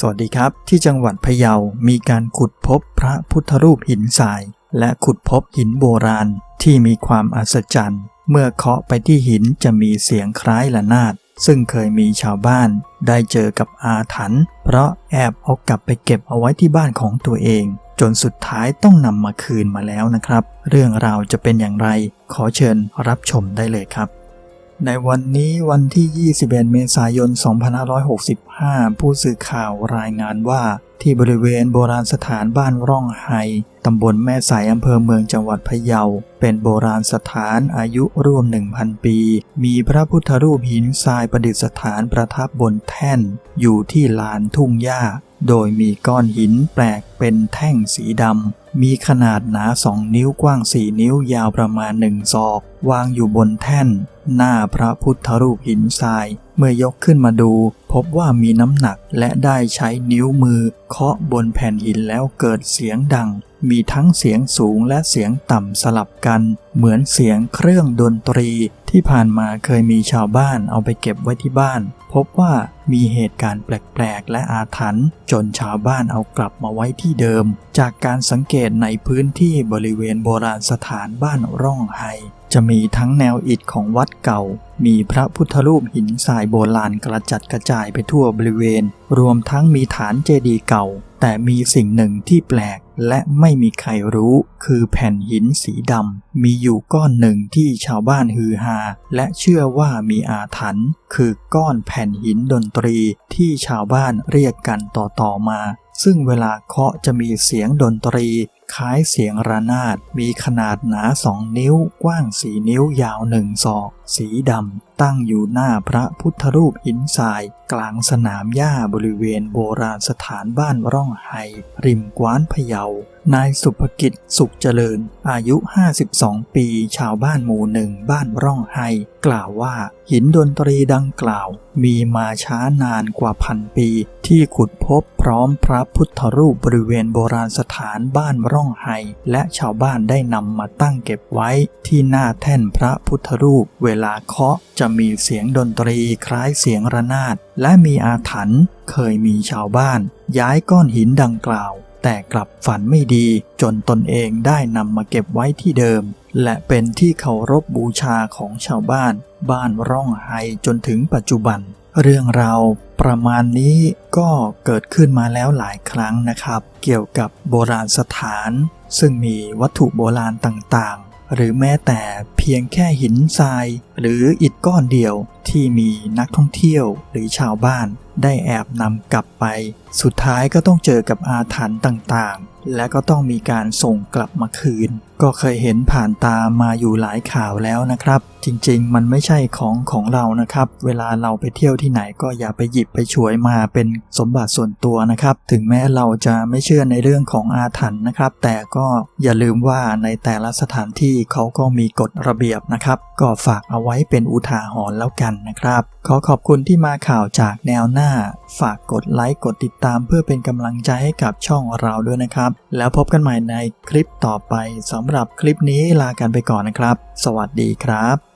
สวัสดีครับ ที่จังหวัดพะเยา มีการขุดพบพระพุทธรูปหินทราย และขุดพบหินโบราณที่มีความอัศจรรย์ เมื่อเคาะไปที่หินจะมีเสียงคล้ายละนาด ซึ่งเคยมีชาวบ้าน ได้เจอกับอาถรรพ์เพราะแอบเอากลับไปเก็บเอาไว้ที่บ้านของตัวเอง จนสุดท้ายต้องนำมาคืนมาแล้วนะครับ เรื่องราวจะเป็นอย่างไร ขอเชิญรับชมได้เลยครับ ในวันนี้วันที่ 21 เมษายน 2565 ผู้สื่อข่าวรายงานว่า ที่บริเวณโบราณสถานบ้านร่องไฮตำบลแม่สายอำเภอเมืองจังหวัดพะเยา เป็นโบราณสถานอายุร่วม 1,000 ปี มีพระพุทธรูปหินทรายประดิษฐานประทับบนแท่น อยู่ที่ลานทุ่งหญ้า โดยมีก้อนหินแปลกเป็นแท่งสีดำ มีขนาดหนาสองนิ้วกว้างสี่นิ้วยาวประมาณหนึ่งศอก วางอยู่บนแท่น หน้าพระพุทธรูปหินทราย เมื่อยกขึ้นมาดู พบว่ามีน้ำหนักและได้ใช้นิ้วมือ เคาะบนแผ่นหินแล้วเกิดเสียงดัง มีทั้งเสียงสูงและเสียงต่ำสลับกัน เหมือนเสียงเครื่องดนตรี ที่ผ่านมาเคยมีชาวบ้านเอาไปเก็บไว้ที่บ้าน พบว่ามีเหตุการณ์แปลกๆ และอาถรรพ์จนชาวบ้านเอากลับมาไว้ที่เดิม จากการสังเกตในพื้นที่บริเวณโบราณสถานบ้านร่องไฮ จะมีทั้งแนวอิฐของวัดเก่า มีพระพุทธรูปหินทรายโบราณกระจัดกระจายไปทั่วบริเวณ รวมทั้งมีฐานเจดีย์เก่า แต่มีสิ่งหนึ่งที่แปลกและไม่มีใครรู้ คือแผ่นหินสีดำ มีอยู่ก้อนหนึ่งที่ชาวบ้านฮือฮา และเชื่อว่ามีอาถรรพ์ คือก้อนแผ่นหินดนตรีที่ชาวบ้านเรียกกันต่อๆมาซึ่งเวลาเคาะจะมีเสียงดนตรี คล้ายเสียงระนาด มีขนาดหนา 2 นิ้ว กว้าง 4 นิ้วยาว 1 ศอก สีดำตั้งอยู่หน้าพระพุทธรูปหินทรายกลางสนามหญ้าบริเวณโบราณสถานบ้านร่องไฮริมกว้านพะเยา นายสุภกิจสุขเจริญ อายุ 52 ปี ชาวบ้านหมู่หนึ่งบ้านร่องไฮกล่าวว่าหินดนตรีดังกล่าว มีมาช้านานกว่าพันปี ที่ขุดพบพร้อมพระพุทธรูปบริเวณโบราณสถานบ้านร่องไฮและชาวบ้านได้นำมาตั้งเก็บไว้ที่หน้าแท่นพระพุทธรูปเวลาเคาะจะมีเสียงดนตรีคล้ายเสียงระนาด และมีอาถรรพ์เคยมีชาวบ้าน ย้ายก้อนหินดังกล่าว แต่กลับฝันไม่ดีจนตนเองได้นำมาเก็บไว้ที่เดิม และเป็นที่เคารพบูชาของชาวบ้าน บ้านร่องไฮจนถึงปัจจุบัน เรื่องราวประมาณนี้ก็เกิดขึ้นมาแล้วหลายครั้งนะครับ เกี่ยวกับโบราณสถาน ซึ่งมีวัตถุโบราณต่าง หรือแม้แต่เพียงแค่หินทราย หรืออิฐก้อนเดียวที่มีนักท่องเที่ยวหรือชาวบ้านได้แอบนำกลับไป สุดท้ายก็ต้องเจอกับอาถรรพ์ต่างๆ และก็ต้องมีการส่งกลับมาคืน ก็เคยเห็นผ่านตามาอยู่หลายข่าวแล้วนะครับ จริงๆ มันไม่ใช่ของของเรานะครับ เวลาเราไปเที่ยวที่ไหนก็อย่าไปหยิบไปฉวยมาเป็นสมบัติส่วนตัวนะครับ ถึงแม้เราจะไม่เชื่อในเรื่องของอาถรรพ์นะครับ แต่ก็อย่าลืมว่าในแต่ละสถานที่เขาก็มีกฎระเบียบนะครับ ก็ฝากเอาไว้เป็นอุทาหรณ์แล้วกันนะครับ ขอขอบคุณที่มาข่าวจากแนวหน้า ฝากกดไลค์กดติดตาม เพื่อเป็นกำลังใจให้กับช่องเราด้วยนะครับ แล้วพบกันใหม่ในคลิปต่อไปสำำหรับคลิปนี้ลากันไปก่อนนะครับ สวัสดีครับ